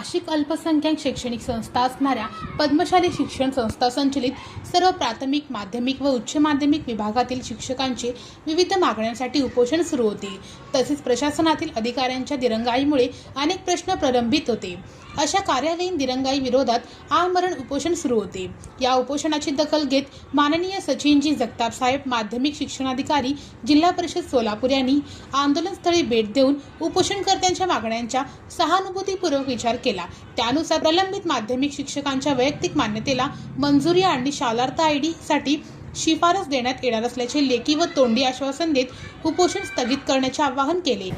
नाशिक अल्पसंख्याक शैक्षणिक संस्था असणाऱ्या पद्मशाली शिक्षण संस्था संचलित सर्व प्राथमिक माध्यमिक व उच्च माध्यमिक विभागातील शिक्षकांचे विविध मागण्यांसाठी उपोषण सुरू होते. तसेच प्रशासनातील अधिकाऱ्यांच्या दिरंगाईमुळे अनेक प्रश्न प्रलंबित होते. अशा कार्यालयीन दिरंगाई विरोधात आमरण उपोषण सुरू होते. या उपोषणाची दखल घेत माननीय सचिनजी जगताप साहेब माध्यमिक शिक्षणाधिकारी जिल्हा परिषद सोलापूर यांनी आंदोलनस्थळी भेट देऊन उपोषणकर्त्यांच्या मागण्यांचा सहानुभूतीपूर्वक विचार केला. त्यानुसार प्रलंबित माध्यमिक शिक्षकांच्या वैयक्तिक मान्यतेला मंजुरी आणि शालार्थ आय डीसाठी शिफारस देण्यात येणार असल्याचे लेखी व तोंडी आश्वासन देत उपोषण स्थगित करण्याचे आवाहन केले.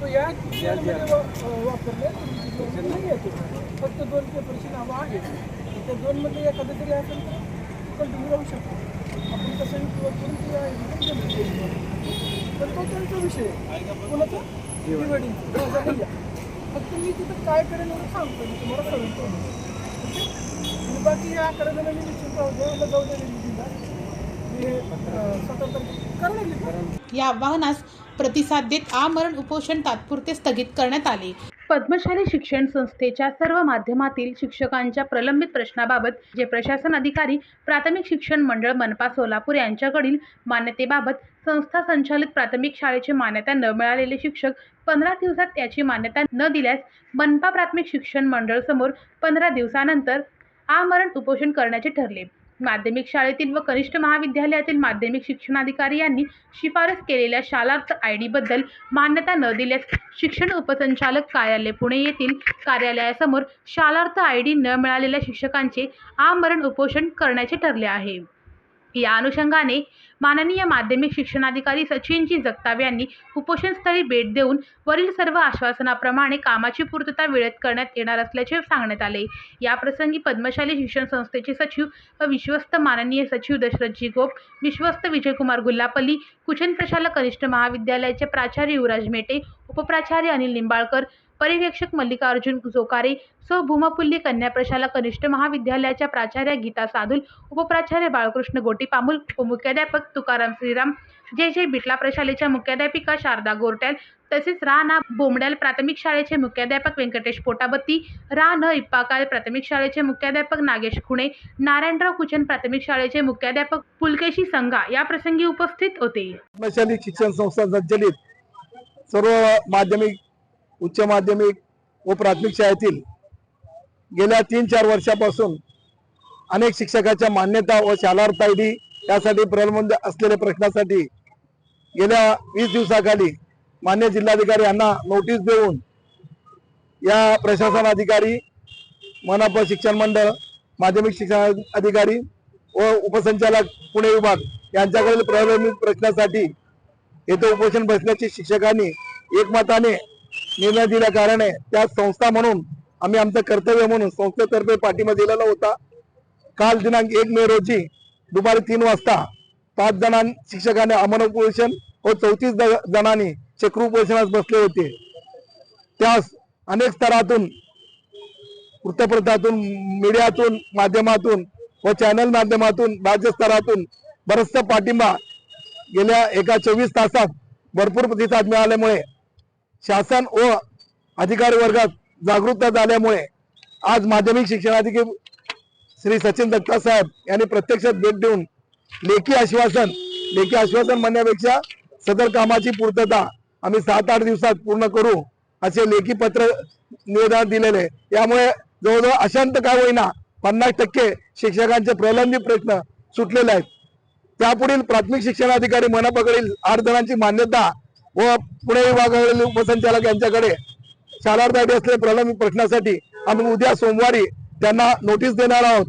तो या मध्ये वापरले. नाही येतो फक्त दोन पेपरची नावं आहेत. त्या दोनमध्ये एखादं तरी असेल तर कंटिन्यू राहू शकतो. आपण कसं किंवा करून ते आहे म्हणजे पण तो त्यांचा विषय कोणाचा? निवडीन फक्त मी तिथं काय करेन एवढं सांगतो. मी तुम्हाला सांगतो. बाकी या अकरा जणांनी निश्चित राहू द्या जाऊ द्या या आव्हानास प्रतिसाद देत आमरण उपोषण तात्पुरते स्थगित करण्यात आले. पद्मशाली शिक्षण संस्थेच्या सर्व माध्यमातील शिक्षकांच्या प्रलंबित प्रश्नाबाबत जे प्रशासन अधिकारी प्राथमिक शिक्षण मंडळ मनपा सोलापूर यांच्याकडील मान्यतेबाबत संस्था संचालित प्राथमिक शाळेची मान्यता न मिळालेले शिक्षक पंधरा दिवसात त्याची मान्यता न दिल्यास मनपा प्राथमिक शिक्षण मंडळ समोर पंधरा दिवसानंतर आमरण उपोषण करण्याचे ठरले. माध्यमिक शाळेतील व कनिष्ठ महाविद्यालयातील माध्यमिक शिक्षणाधिकारी यांनी शिफारस केलेल्या शालार्थ आय डीबद्दल मान्यता न दिल्यास शिक्षण उपसंचालक कार्यालय पुणे येथील कार्यालयासमोर शालार्थ आय डी न मिळालेल्या शिक्षकांचे आमरण उपोषण करण्याचे ठरले आहे. या अनुषंगाने माननीय माध्यमिक शिक्षणाधिकारी सचिनजी जगताप यांनी उपोषणस्थळी भेट देऊन वरील सर्व आश्वासनाप्रमाणे कामाची पूर्तता वेळेत करण्यात येणार असल्याचे सांगण्यात आले. याप्रसंगी पद्मशाली शिक्षण संस्थेचे सचिव व विश्वस्त माननीय सचिव दशरथजी गोप विश्वस्त विजयकुमार गुल्लापल्ली कुचन प्रशाला कनिष्ठ महाविद्यालयाचे प्राचार्य युवराज मेटे उपप्राचार्य अनिल निंबाळकर पर्यवेक्षक मल्लिकार्जुन जोकारे सौ भूमपुल्ली कन्या प्रशाला कनिष्ठ महाविद्यालयाच्या प्राचार्या गीता साधुल उपप्राचार्य बाळकृष्ण गोटीपामुल उपमुख्याध्यापक तुकाराम श्रीराम जे जे बिटला प्रशालेच्या मुख्याध्यापिका शारदा गोरट्याल तसेच रा ना बोमड्याल प्राथमिक शाळेचे मुख्याध्यापक व्यंकटेश पोटाबत्ती रा न इप्पाकाल प्राथमिक शाळेचे मुख्याध्यापक नागेश खुणे नारायणराव कुचन प्राथमिक शाळेचे मुख्याध्यापक पुलकेशी संघा या प्रसंगी उपस्थित होते. शिक्षण संस्था संचलित सर्व माध्यमिक उच्च माध्यमिक व प्राथमिक शाळेतील गेल्या तीन चार वर्षापासून अनेक शिक्षकाच्या मान्यता व शालार्थ आय डी यासाठी प्रलंबित असलेल्या प्रश्नासाठी गेल्या वीस दिवसाखाली मान्य जिल्हाधिकारी यांना नोटीस देऊन या प्रशासन अधिकारी मनपा शिक्षण मंडळ माध्यमिक शिक्षण अधिकारी व उपसंचालक पुणे विभाग यांच्याकडील प्रलंबित प्रश्नासाठी येथे उपोषण बसण्याची शिक्षकांनी एकमताने निर्णय दिल्या कारणे त्या संस्था म्हणून आम्ही आमचं कर्तव्य म्हणून संस्थेतर्फे पाठिंबा दिलेला होता. काल दिनांक एक मे रोजी दुपारी तीन वाजता पाच जणां शिक्षकांनी अमन उपोषण व चौतीस जणांनी चक्र उपोषणास बसले होते. त्यास अनेक स्तरातून वृत्तपत्रातून मीडियातून माध्यमातून व चॅनल माध्यमातून राज्य स्तरातून बरचसा पाठिंबा गेल्या एका चोवीस तासात भरपूर प्रतिसाद मिळाल्यामुळे शासन व अधिकारी वर्गात जागरूकता झाल्यामुळे आज माध्यमिक शिक्षणाधिकारी श्री सचिन दत्ता साहेब यांनी प्रत्यक्षात भेट देऊन लेखी आश्वासन लेखी आश्वासन म्हणण्यापेक्षा सदर कामाची पूर्तता आम्ही सात आठ दिवसात पूर्ण करू असे लेखी पत्र निवेदन दिलेले. यामुळे जवळजवळ अशांत काय होईना पन्नास टक्के शिक्षकांचे प्रलंबित प्रश्न सुटलेले आहेत. त्यापुढील प्राथमिक शिक्षणाधिकारी मनापकडील आठ जणांची मान्यता व पुणे विभागातील उपसंचालक यांच्याकडे शालार्थ असलेल्या प्रलंबित प्रश्नासाठी आम्ही उद्या सोमवारी त्यांना नोटीस देणार आहोत.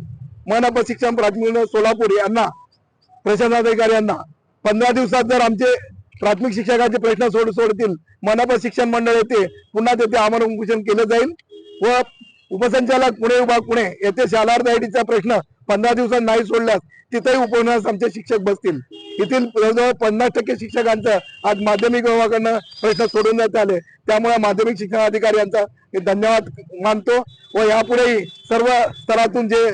मनप शिक्षण प्राथमिक सोलापूर यांना प्रशासनाधिकारी यांना. पंधरा दिवसात जर आमचे प्राथमिक शिक्षकाचे प्रश्न सोड सोडतील मनप शिक्षण मंडळ येथे पुन्हा तेथे आमरण उपोषण केलं जाईल. व उपसंचालक पुणे विभाग पुणे येथे शालार्थ आयडीचा प्रश्न पंधरा दिवसात नाही सोडल्यास तिथेही उपवनास आमचे शिक्षक बसतील. येथील जवळजवळ पन्नास टक्के शिक्षकांचं आज माध्यमिक विभागाकडनं प्रश्न सोडवण्यात आले. त्यामुळे माध्यमिक शिक्षणाधिकारी यांचा धन्यवाद मानतो व यापुढेही सर्व स्तरातून जे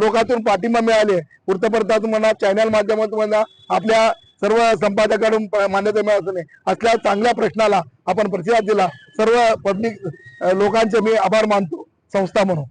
लोकातून पाठिंबा मिळाले वृत्तपत्रातून म्हणा चॅनल माध्यमातून म्हणा आपल्या सर्व संपादकाकडून मान्यता मिळत नाही असल्या चांगल्या प्रश्नाला आपण प्रतिसाद दिला. सर्व पब्लिक लोकांचे मी आभार मानतो. संस्था म्हणून.